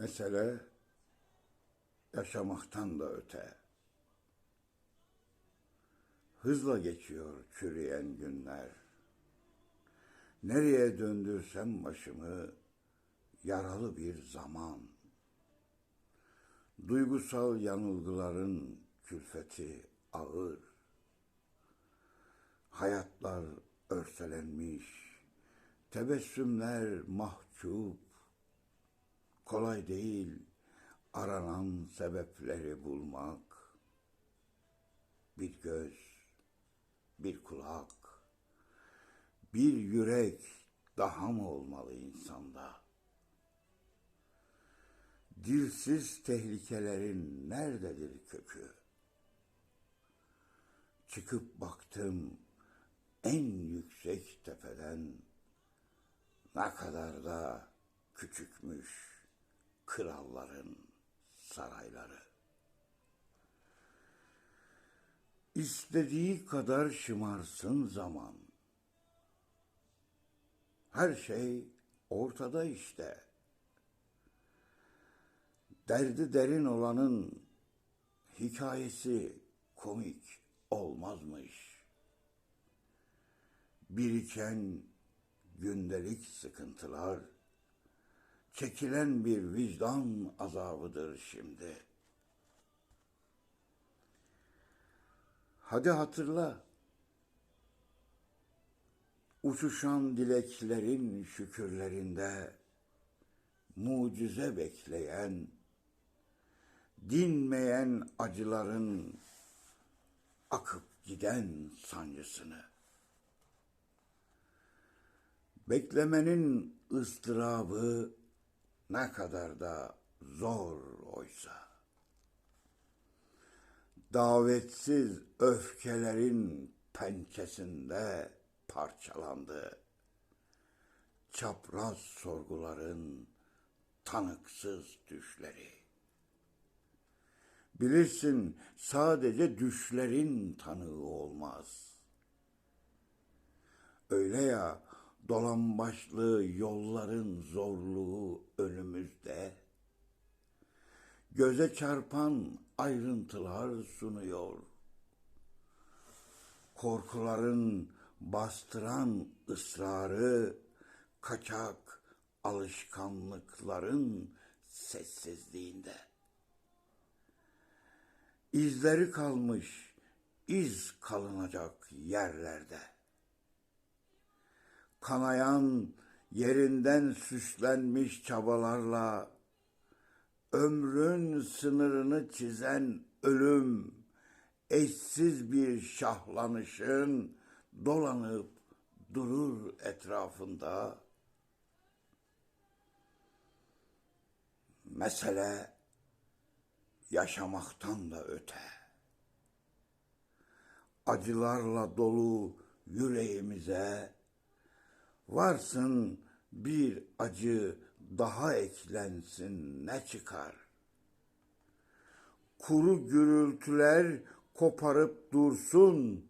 Mesele yaşamaktan da öte. Hızla geçiyor çürüyen günler. Nereye döndürsem başımı yaralı bir zaman. Duygusal yanılgıların külfeti ağır. Hayatlar örselenmiş, tebessümler mahcup. Kolay değil aranan sebepleri bulmak. Bir göz, bir kulak, bir yürek daha mı olmalı insanda? Dilsiz tehlikelerin nerededir kökü? Çıkıp baktım en yüksek tepeden ne kadar da küçükmüş kralların sarayları. İstediği kadar şımarsın zaman. Her şey ortada işte. Derdi derin olanın hikayesi komik olmazmış. Biriken gündelik sıkıntılar çekilen bir vicdan azabıdır şimdi. Hadi hatırla. Uçuşan dileklerin şükürlerinde mucize bekleyen, dinmeyen acıların akıp giden sancısını. Beklemenin ıstırabı ne kadar da zor oysa. Davetsiz öfkelerin pençesinde parçalandı. Çapraz sorguların tanıksız düşleri. Bilirsin sadece düşlerin tanığı olmaz. Öyle ya dolambaçlı yolların zorluğu önümüzde. Göze çarpan ayrıntılar sunuyor. Korkuların bastıran ısrarı, kaçak alışkanlıkların sessizliğinde. İzleri kalmış, iz kalınacak yerlerde kanayan yerinden süslenmiş çabalarla ömrün sınırını çizen ölüm eşsiz bir şahlanışın dolanıp durur etrafında. Mesele yaşamaktan da öte. Acılarla dolu yüreğimize Varsın bir acı daha eklensin ne çıkar? Kuru gürültüler koparıp dursun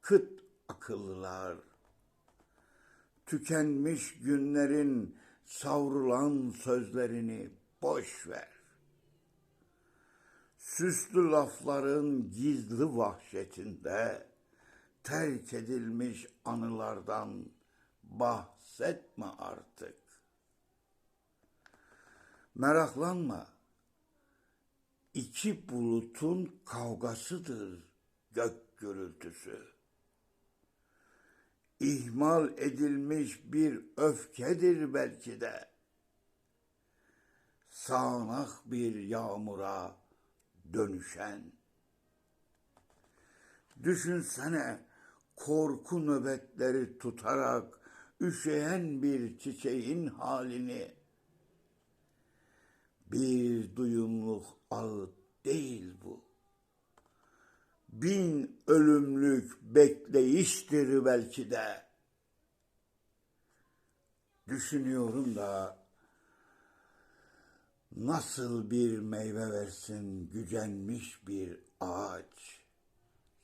kıt akıllılar. Tükenmiş günlerin savrulan sözlerini boş ver. Süslü lafların gizli vahşetinde terk edilmiş anılardan bahsetme artık. Meraklanma. İki bulutun kavgasıdır gök gürültüsü. İhmal edilmiş bir öfkedir belki de. Sağanak bir yağmura dönüşen. Düşünsene korku nöbetleri tutarak üşüyen bir çiçeğin halini bir duyumluk ağıt değil bu. Bin ölümlük bekleyiştir belki de. Düşünüyorum da nasıl bir meyve versin gücenmiş bir ağaç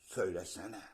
söylesene.